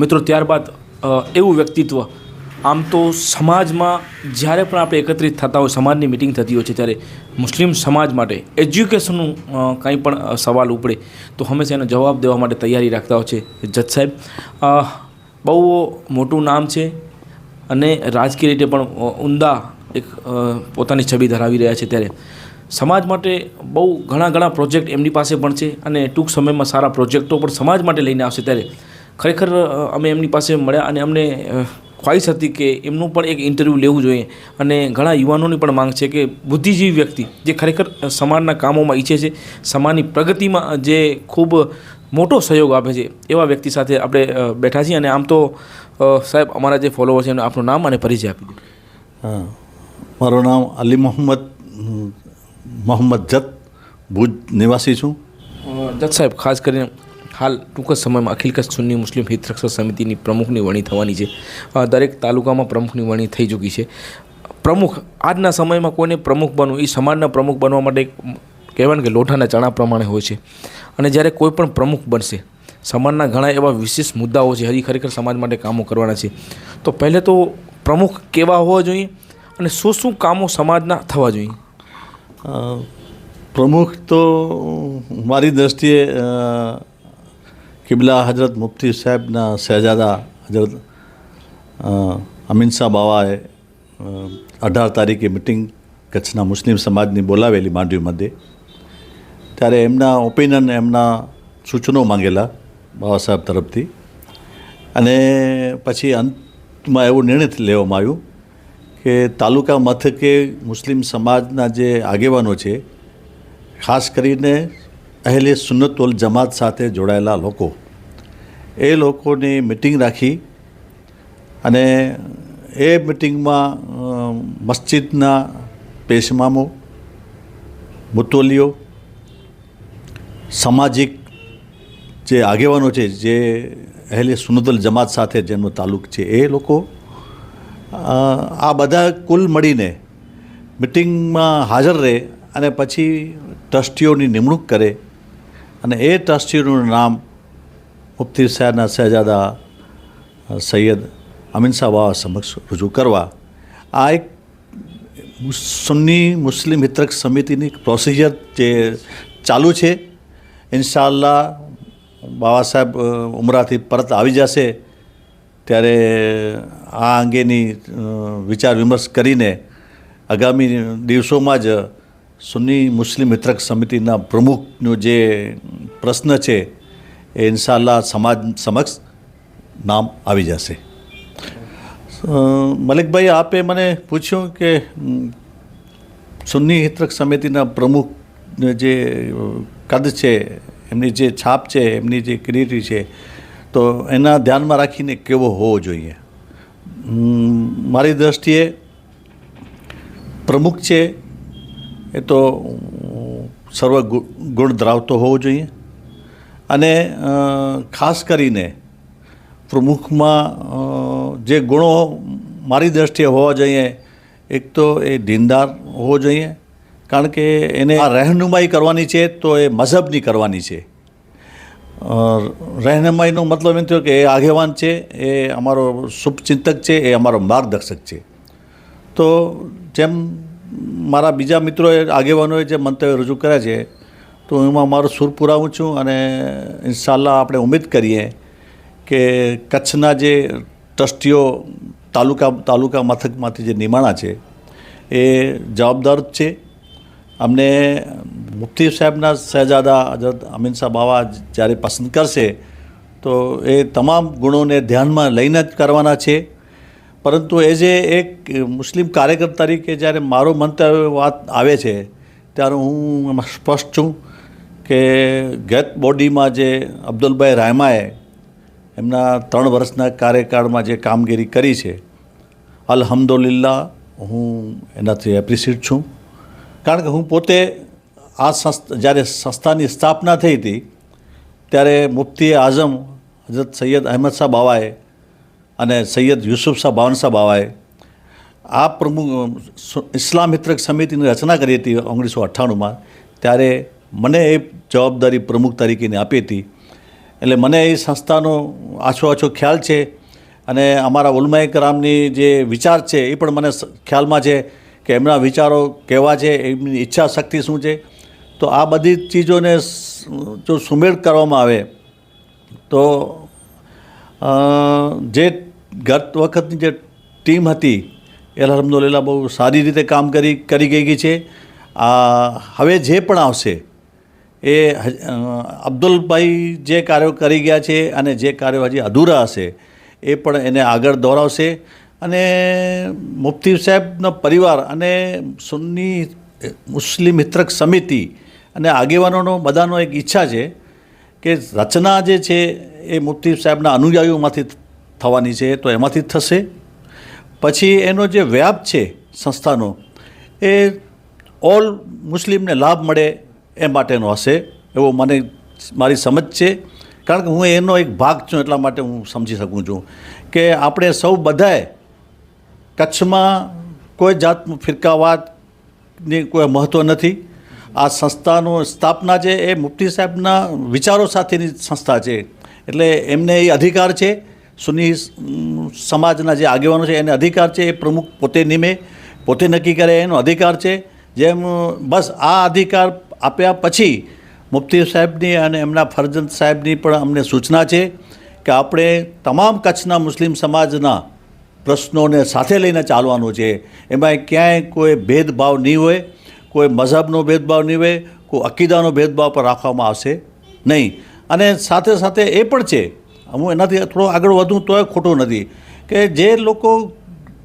મિત્રો, ત્યારબાદ એવું વ્યક્તિત્વ, આમ તો સમાજમાં જ્યારે પણ આપણે એકત્રિત થતા હોય, સમાજની મિટિંગ થતી હોય છે, ત્યારે મુસ્લિમ સમાજ માટે એજ્યુકેશનનું કંઈ પણ સવાલ ઉપડે, તો હંમેશા એનો જવાબ દેવા માટે તૈયારી રાખતા હોય છે જજ સાહેબ. બહુ મોટું નામ છે અને રાજકીય રીતે પણ ઉમદા એક પોતાની છબી ધરાવી રહ્યા છે ત્યારે. સમાજ માટે બહુ ઘણા ઘણા પ્રોજેક્ટ એમની પાસે પણ છે અને ટૂંક સમયમાં સારા પ્રોજેક્ટો પણ સમાજ માટે લઈને આવશે ત્યારે. ખરેખર અમે એમની પાસે મળ્યા અને અમને ખ્વાહિશ હતી કે એમનું પણ એક ઇન્ટરવ્યૂ લેવું જોઈએ. અને ઘણા યુવાનોની પણ માંગ છે કે બુદ્ધિજીવી વ્યક્તિ, જે ખરેખર સમાજના કામોમાં ઈચ્છે છે, સમાજની પ્રગતિમાં જે ખૂબ મોટો સહયોગ આપે છે, એવા વ્યક્તિ સાથે આપણે બેઠા છીએ. અને આમ તો સાહેબ, અમારા જે ફોલોવર છે એમને આપનું નામ અને પરિચય આપી દો. હા. મારું નામ અલી મોહમ્મદ મોહમ્મદ જત ભુજ નિવાસી છું. જત સાહેબ, ખાસ કરીને હાલ ટૂંક જ સમયમાં અખિલ કચ્છ સુન્ની મુસ્લિમ હિત રક્ષક સમિતિની પ્રમુખની વરણી થવાની છે. દરેક તાલુકામાં પ્રમુખની વરણી થઈ ચૂકી છે. પ્રમુખ, આજના સમયમાં કોઈને પ્રમુખ બનવું? એ સમાજના પ્રમુખ બનવા માટે કહેવાય કે લોઠાના ચણા પ્રમાણે હોય છે. અને જ્યારે કોઈ પણ પ્રમુખ બનશે, સમાજના ઘણા એવા વિશેષ મુદ્દાઓ છે, હજી ખરેખર સમાજ માટે કામો કરવાના છે. તો પહેલે તો પ્રમુખ કેવા હોવા જોઈએ? અને શું શું કામો સમાજના થવા જોઈએ? પ્રમુખ તો મારી દ્રષ્ટિએ કિબલા હજરત મુફ્તી સાહેબના શહેજાદા હજરત અમીન શાહ બાવાએ અઢાર તારીખે મિટિંગ કચ્છના મુસ્લિમ સમાજની બોલાવેલી માંડવી મધ્યે. ત્યારે એમના ઓપિનિયન એમના સૂચનો માંગેલા બાબા સાહેબ તરફથી. અને પછી અંતમાં એવો નિર્ણય લેવામાં આવ્યું કે તાલુકા મથકે મુસ્લિમ સમાજના જે આગેવાનો છે, ખાસ કરીને અહેલે સુન્નતોલ જમાત સાથે જોડાયેલા લોકો, એ લોકોની મિટિંગ રાખી અને એ મિટિંગમાં મસ્જિદના પેશમામો મુતોલીઓ સામાજિક જે આગેવાનો છે, જે અહેલે સુન્નતલ જમાત સાથે જેનો તાલુક છે, એ લોકો આ બધા કુલ મળીને મિટિંગમાં હાજર રહે અને પછી ટ્રસ્ટીઓની નિમણૂક કરે અને એ ટ્રસ્ટીઓનું નામ મુફ્તી સાહેબના શહેજાદા સૈયદ અમીન શાહ બાવા સમક્ષ રજૂ કરવા. આ એક સુન્ની મુસ્લિમ હિતરક સમિતિની પ્રોસિજર જે ચાલુ છે. ઇન્શાલ્લાહ બાબા સાહેબ ઉમરાથી પરત આવી જશે. ત્યારે આ અંગેની વિચાર વિમર્શ કરીને આગામી દિવસોમાં જ સુન્ની મુસ્લિમ મિત્રક સમિતિના પ્રમુખનો જે પ્રશ્ન છે એ ઇન્શાલ્લાહ સમાજ સમક્ષ નામ આવી જશે. મલિકભાઈ, આપે મને પૂછ્યું કે સુન્ની હિત્રક સમિતિના પ્રમુખ જે કદ છે, એમની જે છાપ છે, એમની જે ક્રિએટી છે તો એના ધ્યાનમાં રાખીને કેવો હોવો જોઈએ? મારી દ્રષ્ટિએ પ્રમુખ છે, એ તો સર્વ ગુણ ધરાવતો હોવો જોઈએ. અને ખાસ કરીને પ્રમુખમાં જે ગુણો મારી દ્રષ્ટિએ હોવા જોઈએ, એક તો એ દીનદાર હોવો જોઈએ. કારણ કે એને આ રહેનુમાઈ કરવાની છે, તો એ મઝહબની કરવાની છે. રહેનુમાઈનો મતલબ એમ થયો કે એ આગેવાન છે એ અમારો શુભચિંતક છે એ અમારો માર્ગદર્શક છે તો જેમ મારા બીજા મિત્રોએ આગેવાનોએ જે મંતવ્ય રજૂ કર્યા છે તો એમાં મારો સુર પુરાવું છું અને ઇન્શાલ્લાહ આપણે ઉમેદ કરીએ કે કચ્છના જે ટ્રસ્ટીઓ તાલુકા તાલુકા મથકમાંથી જે નિમાણા છે એ જવાબદાર છે અમને મુફ્તી સાહેબના શહેજાદા હજરત અમીન શાહ બાવા જ્યારે પસંદ કરશે, તો એ તમામ ગુણોને ધ્યાનમાં લઈને જ કરવાના છે. પરંતુ એઝ એ એક મુસ્લિમ કાર્યકર તરીકે જ્યારે મારો મંતવ્ય વાત આવે છે, ત્યારે હું એમાં સ્પષ્ટ છું કે ગત બોડીમાં જે અબ્દુલભાઈ રાયમાએ એમના ત્રણ વર્ષના કાર્યકાળમાં જે કામગીરી કરી છે અલહમદુલિલ્લા હું એનાથી એપ્રિશિએટ છું. કારણ કે હું પોતે આ સંસ્થા જ્યારે સંસ્થાની સ્થાપના થઈ હતી, ત્યારે મુફ્તી આઝમ હજરત સૈયદ અહેમદ શાહ બાવાએ અને સૈયદ યુસુફ શાહ બાવન શાહ બાવાએ આ પ્રમુખ ઇસ્લામ મિત્રક સમિતિની રચના કરી હતી ઓગણીસો અઠ્ઠાણુંમાં. ત્યારે મને એ જવાબદારી પ્રમુખ તરીકેની આપી હતી. એટલે મને એ સંસ્થાનો આછો આછો ખ્યાલ છે અને અમારા ઉલમાએ કરામની જે વિચાર છે એ પણ મને ખ્યાલમાં છે કે એમના વિચારો કેવા છે, એમની ઈચ્છા શક્તિ શું છે. તો આ બધી ચીજોને જો સુમેળ કરવામાં આવે, તો જે ગત વખતની જે ટીમ હતી એ અલહમદુલિલ્લાહ બહુ સારી રીતે કામ કરી કરી ગઈ છે. આ, હવે જે પણ આવશે, એ અબ્દુલભાઈ જે કાર્યો કરી ગયા છે અને જે કાર્યો હજી અધૂરા હશે, એ પણ એને આગળ દોરાવશે. અને મુફ્તી સાહેબનો પરિવાર અને સુન્ની મુસ્લિમ મિત્રક સમિતિ અને આગેવાનોનો બધાનો એક ઈચ્છા છે કે રચના જે છે એ મુફ્તી સાહેબના અનુયાયીઓમાંથી થવાની છે, તો એમાંથી થશે. પછી એનો જે વ્યાપ છે સંસ્થાનો, એ ઓલ મુસ્લિમને લાભ મળે એ માટેનો હશે, એવો મને મારી સમજ છે. કારણ કે હું એનો એક ભાગ છું, એટલા માટે હું સમજી શકું છું કે આપણે સૌ બધાએ કચ્છમાં કોઈ જાતનું ફિરકાવાદની કોઈ મહત્ત્વ નથી. આ સંસ્થાનું સ્થાપના છે એ મુફ્તી સાહેબના વિચારો સાથેની સંસ્થા છે. એટલે એમને એ અધિકાર છે. સુની સમાજના જે આગેવાનો છે એને અધિકાર છે. એ પ્રમુખ પોતે નિમે, પોતે નક્કી કરે એનો અધિકાર છે. જેમ, બસ આ અધિકાર આપ્યા પછી મુફ્તી સાહેબની અને એમના ફરજંદ સાહેબની પણ અમને સૂચના છે કે આપણે તમામ કચ્છના મુસ્લિમ સમાજના પ્રશ્નોને સાથે લઈને ચાલવાનું છે. એમાં ક્યાંય કોઈ ભેદભાવ નહીં હોય. કોઈ મઝહબનો ભેદભાવ નહીં હોય, કોઈ અકીદાનો ભેદભાવ પણ રાખવામાં આવશે નહીં. અને સાથે સાથે એ પણ છે, હું એનાથી થોડો આગળ વધું તોય ખોટું નથી, કે જે લોકો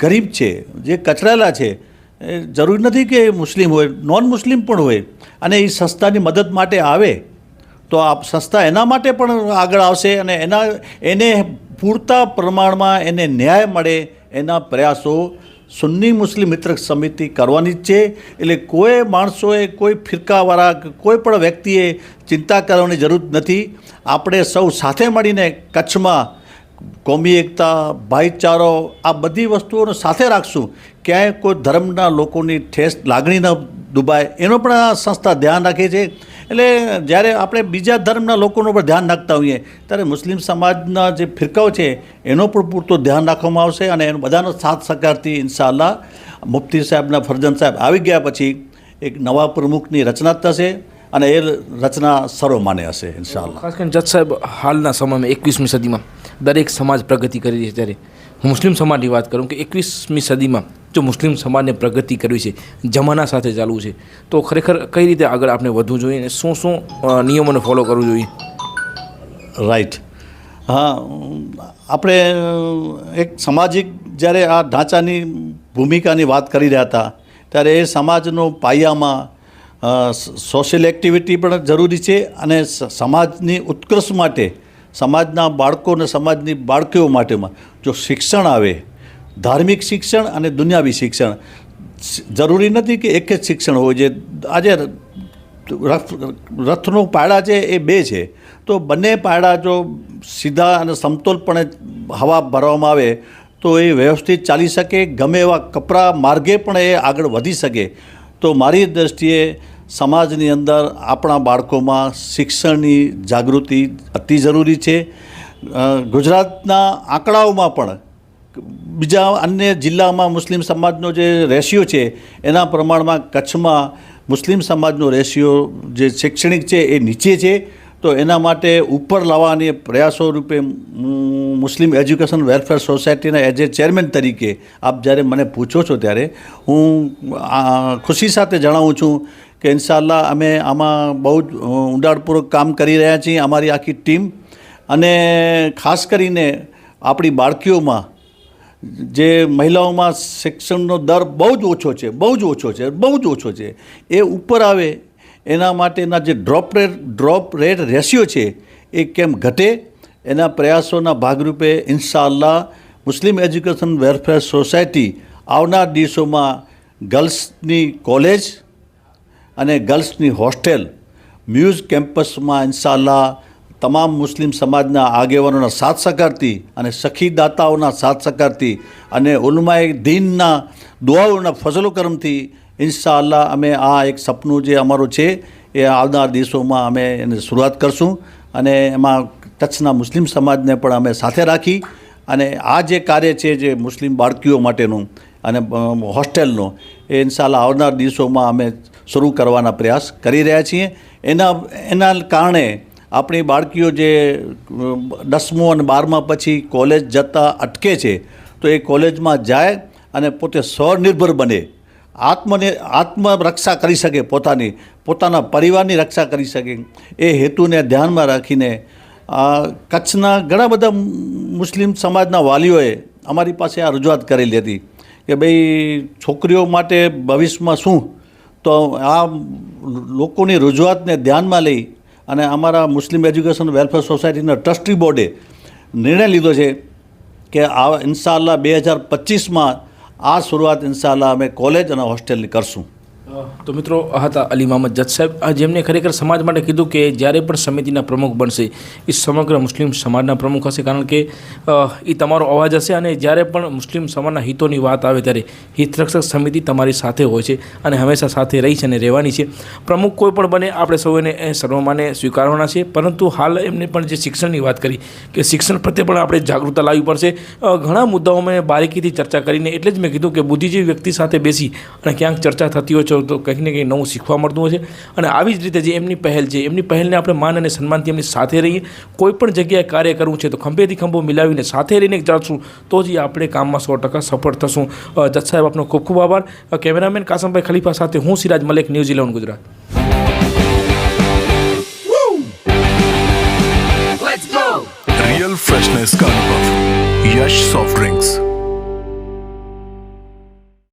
ગરીબ છે, જે કચરાયેલા છે જરૂરી નથી કે મુસ્લિમ હોય નોન મુસ્લિમ પણ હોય, અને એ સંસ્થાની મદદ માટે આવે, તો આ સંસ્થા એના માટે પણ આગળ આવશે અને એના, એને પૂરતા પ્રમાણમાં એને ન્યાય મળે એના પ્રયાસો સુન્ની મુસ્લિમ મિત્ર સમિતિ કરવાની જ છે. એટલે કોઈ માણસોએ, કોઈ ફિરકાવાળા કોઈ પણ વ્યક્તિએ ચિંતા કરવાની જરૂર નથી. આપણે સૌ સાથે મળીને કચ્છમાં કોમી એકતા, ભાઈચારો આ બધી વસ્તુઓને સાથે રાખશું. ક્યાંય કોઈ ધર્મના લોકોની ઠેસ લાગણી ન દુબાય. એનો પણ આ સંસ્થા ધ્યાન રાખે છે. એટલે જ્યારે આપણે બીજા ધર્મના લોકોનું પણ ધ્યાન રાખતા હોઈએ, ત્યારે મુસ્લિમ સમાજના જે ફિરકાઓ છે, એનો પણ પૂરતો ધ્યાન રાખવામાં આવશે અને એનો બધાનો સાથ સહકારથી ઇન્શાલ્લાહ મુફ્તી સાહેબના ફરજન સાહેબ આવી ગયા પછી એક નવા પ્રમુખની રચના થશે અને એ રચના સર્વમાન્ય હશે ઇન્શાલ્લાહ ખાસ કરીને જજ સાહેબ હાલના સમયમાં એકવીસમી સદીમાં દરેક સમાજ પ્રગતિ કરી રહી છે ત્યારે. હું મુસ્લિમ સમાજની વાત કરું કે એકવીસમી સદીમાં જો મુસ્લિમ સમાજને પ્રગતિ કરવી છે, જમાના સાથે ચાલવું છે, તો ખરેખર કઈ રીતે આગળ આપણે વધવું જોઈએ અને શું શું નિયમોને ફોલો કરવું જોઈએ? રાઈટ હા, આપણે એક સામાજિક જ્યારે આ ઢાંચાની ભૂમિકાની વાત કરી રહ્યા હતા, ત્યારે એ સમાજનો પાયામાં સોશિયલ એક્ટિવિટી પણ જરૂરી છે અને સમાજની ઉત્કર્ષ માટે, સમાજના બાળકો અને સમાજની બાળકીઓ માટેમાં જો શિક્ષણ આવે ધાર્મિક શિક્ષણ અને દુનિયાવી શિક્ષણ. જરૂરી નથી કે એક જ શિક્ષણ હોય જે આજે રથ, રથનો પાડા છે એ બે છે. તો બંને પાડા જો સીધા અને સમતોલપણે હવા ભરવામાં આવે, તો એ વ્યવસ્થિત ચાલી શકે, ગમે એવા કપરા માર્ગે પણ એ આગળ વધી શકે. તો મારી દૃષ્ટિએ સમાજની અંદર આપણા બાળકોમાં શિક્ષણની જાગૃતિ અતિ જરૂરી છે. ગુજરાતના આંકડાઓમાં પણ બીજા અન્ય જિલ્લામાં મુસ્લિમ સમાજનો જે રેશિયો છે, એના પ્રમાણમાં કચ્છમાં મુસ્લિમ સમાજનો રેશિયો જે શૈક્ષણિક છે એ નીચે છે. તો એના માટે ઉપર લાવવાની પ્રયાસો રૂપે હું મુસ્લિમ એજ્યુકેશન વેલફેર સોસાયટીના એઝ એ ચેરમેન તરીકે આપ જ્યારે મને પૂછો છો ત્યારે હું ખુશી સાથે જણાવું છું કે ઇન્શાલ્લાહ અમે આમાં બહુ જ ઊંડાણપૂર્વક કામ કરી રહ્યા છીએ, અમારી આખી ટીમ. અને ખાસ કરીને આપણી બાળકીઓમાં જે મહિલાઓમાં શિક્ષણનો દર બહુ જ ઓછો છે, બહુ જ ઓછો છે, બહુ જ ઓછો છે, એ ઉપર આવે, એના માટેના જે drop rate drop rate ratio છે, એ કેમ ઘટે? એના પ્રયાસોના ભાગરૂપે ઇન્શાઅલ્લાહ મુસ્લિમ એજ્યુકેશન વેલફેર સોસાયટી આવનાર દિવસોમાં ગર્લ્સની કોલેજ અને ગર્લ્સની હોસ્ટેલ, મ્યુઝ કેમ્પસમાં ઇન્શાઅલ્લાહ તમામ મુસ્લિમ સમાજના આગેવાનોના સાથ સહકારથી અને સખી દાતાઓના સાથ સહકારથી અને ઉલમાએ દીનના દુઆઓના ફઝલો કરમથી ઇન્શાઅલ્લાહ અમે આ એક સપનું જે અમારું છે, એ આવનાર દિવસોમાં અમે એને શરૂઆત કરશું અને એમાં કચ્છના મુસ્લિમ સમાજને પણ અમે સાથે રાખી અને આ જે કાર્ય છે જે મુસ્લિમ બાળકીઓ માટેનું અને હોસ્ટેલનો, એ ઇન્શાલ્લાહ આવનાર દિવસોમાં અમે શરૂ કરવાના પ્રયાસ કરી રહ્યા છીએ. એના એના કારણે આપણી બાળકીઓ જે દસમું અને બારમા પછી કોલેજ જતાં અટકે છે, તો એ કોલેજમાં જાય અને પોતે સ્વનિર્ભર બને. આત્મને, આત્મરક્ષા કરી શકે પોતાની, પોતાના પરિવારની રક્ષા કરી શકે. એ હેતુને ધ્યાનમાં રાખીને કચ્છના ઘણા બધા મુસ્લિમ સમાજના વાલીઓએ અમારી પાસે આ રજૂઆત કરેલી હતી કે ભાઈ છોકરીઓ માટે ભવિષ્યમાં શું? તો આ લોકોની રજૂઆતને ધ્યાનમાં લઈ અને અમારા મુસ્લિમ એજ્યુકેશન વેલફેર સોસાયટીના ટ્રસ્ટી બોર્ડે નિર્ણય લીધો છે કે આ ઇન્શાલ્લાહ બે હજાર પચીસમાં આ શરૂઆત ઇન્શાલ્લાહ અમે કોલેજ અને હોસ્ટેલની કરશું. તો મિત્રો હતા અલી મહમદ જજ સાહેબ. આ જેમને ખરેખર સમાજ માટે કીધું કે જ્યારે પણ સમિતિના પ્રમુખ બનશે, એ સમગ્ર મુસ્લિમ સમાજના પ્રમુખ હશે. કારણ કે એ તમારો અવાજ હશે અને જ્યારે પણ મુસ્લિમ સમાજના હિતોની વાત આવે ત્યારે હિતરક્ષક સમિતિ તમારી સાથે હોય છે અને હંમેશા સાથે રહી છે અને રહેવાની છે. પ્રમુખ કોઈ પણ બને, આપણે સૌ એને એ સર્વમાને સ્વીકારવાના છે. પરંતુ હાલ એમને પણ જે શિક્ષણની વાત કરી, કે શિક્ષણ પ્રત્યે પણ આપણે જાગૃતતા લાવવી પડશે. ઘણા મુદ્દાઓ મેં બારીકીથી ચર્ચા કરીને એટલે જ મેં કીધું કે બુદ્ધિજીવી વ્યક્તિ સાથે બેસી અને ક્યાંક ચર્ચા થતી હોય છે તો કંઈક ને કંઈક નવું શીખવા મળતું હોય છે અને આવી જ રીતે જે એમની પહેલ છે એમની પહેલને આપણે માન અને સન્માનથી એમની સાથે રહીએ કોઈ પણ જગ્યાએ કાર્ય કરવું છે તો ખંભેથી ખંભો મિલાવીને સાથે રહીને ચાલશું તો જ એ આપણે કામમાં સો ટકા સફળ થશું અ, જજ સાહેબ આપનો ખૂબ ખૂબ આભાર અ, કેમેરામેન કાસમભાઈ ખલીફા સાથે હું Siraj Malek news eleven Gujarat real freshness का अनुभव यश सॉफ्ट ड्रिंक्स